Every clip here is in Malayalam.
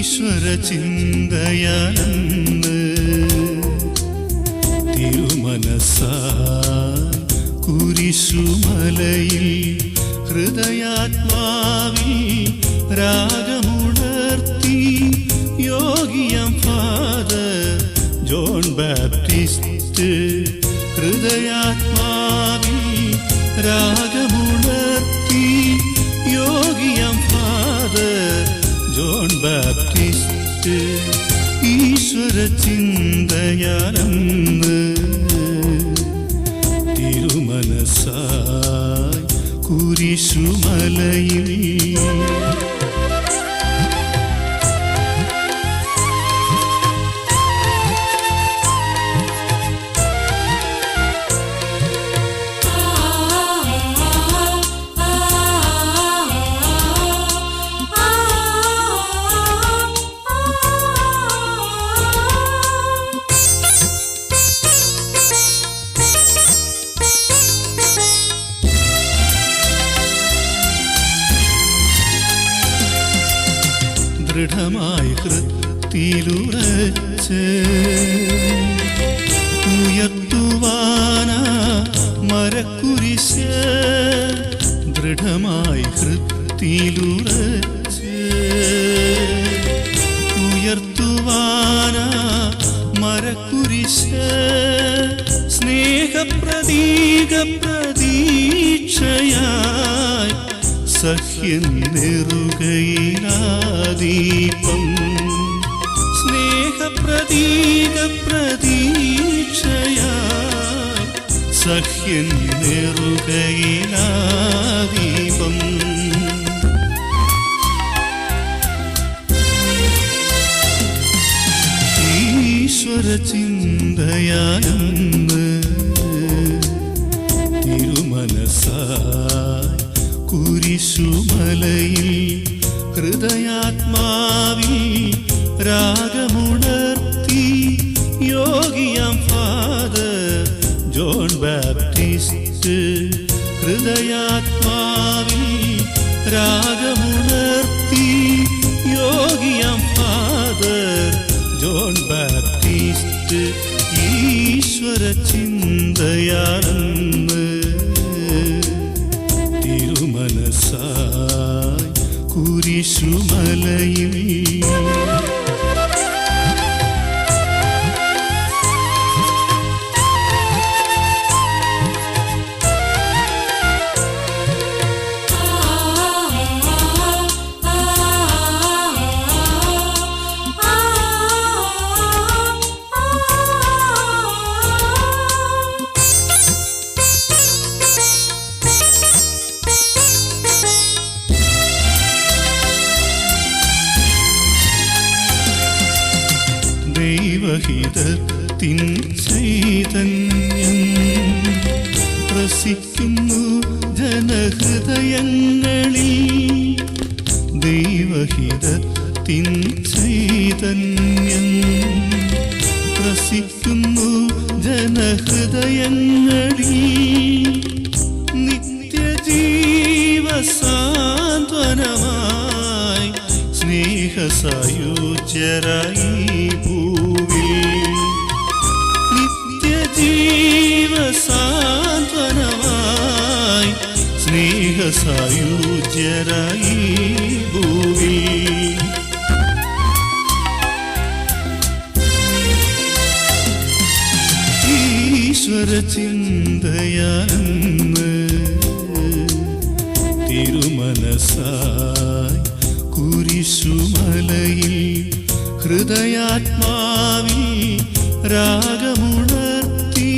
ഈശ്വര ചിന്തയാണെന്ന് തിരുമനസായി കുരിശുമലയിൽ ഹൃദയാത്മാവിൽ രാഗമുണർത്തി യോഗിയം ഫാദർ ജോൺ ബാപ്റ്റിസ്റ്റ് ഹൃദയാത്മാവിൽ രാഗമുണർത്തി ജോൺ ബാപ്റ്റിസ്റ്റ് ഈശ്വര ചിന്തയാണെന്ന് തിരുമനസായി കുരിശുമലയിൽ ദൃഢമായി ഹൃത്തിലുറച്ച് ഉയർത്തുവാന മരക്കുരിശ് ദൃഢമായി ഹൃത്തിലുറച്ച് ഉയർത്തുവാന മരക്കുരിശ് സ്നേഹപ്രതീക പ്രതീക്ഷയായി സഹ്യം നെറുകയിലാദീപം സ്നേഹപ്രതീക പ്രതീക്ഷയാ സഹ്യം നെറുകയിലാദീപം ഈശ്വര ചിന്തയാണെന്ന് കുരിശുമലയിൽ ഹൃദയാത്മാവിൽ രാഗമുണർത്തി യോഗിയാം ഫാദർ ജോൺ ബാപ്റ്റിസ്റ്റ് ഹൃദയാത്മാവിൽ രാഗമുണർത്തി യോഗിയാം ഫാദർ ജോൺ ബാപ്റ്റിസ്റ്റ് ഈശ്വര ചിന്തയാണെന്ന് തിരുമനസായി കുരിശുമലയിൽ ദൈവഹിതത്തിൻ ചൈതന്യം. പ്രസിക്കുന്നു ജനഹൃദയങ്ങളിൽ ദൈവഹിതത്തിൻ ചൈതന്യം. പ്രസിക്കുന്നു ജനഹൃദയങ്ങളിൽ നിത്യജീവസാന്ത്വനമായി സ്നേഹസായുജ്യരായി ഭൂവിൽ നിത്യജീവസാന്ത്വനമായി സ്നേഹസായുജ്യരായി ഭൂവിൽ ഈശ്വര ചിന്തയാണെന്ന് തിരുമനസായി കുരിശുമലയിൽ ഹൃദയാത്മാവിൽ രാഗമുണർത്തി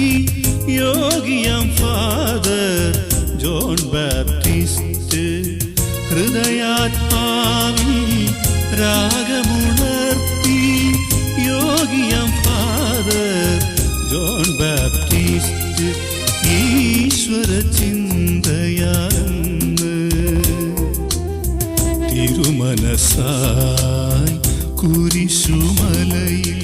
യോഗിയാം ഫാദർ ജോൺ ബാപ്റ്റിസ്റ്റ്. ഹൃദയാത്മാവിൽ രാഗമുണർത്തി യോഗിയാം ഫാദർ ജോൺ ബാപ്റ്റിസ്റ്റ്. ഈശ്വര ചിന്തയാണെന്ന് തിരുമനസായി കുരിശുമലയിൽ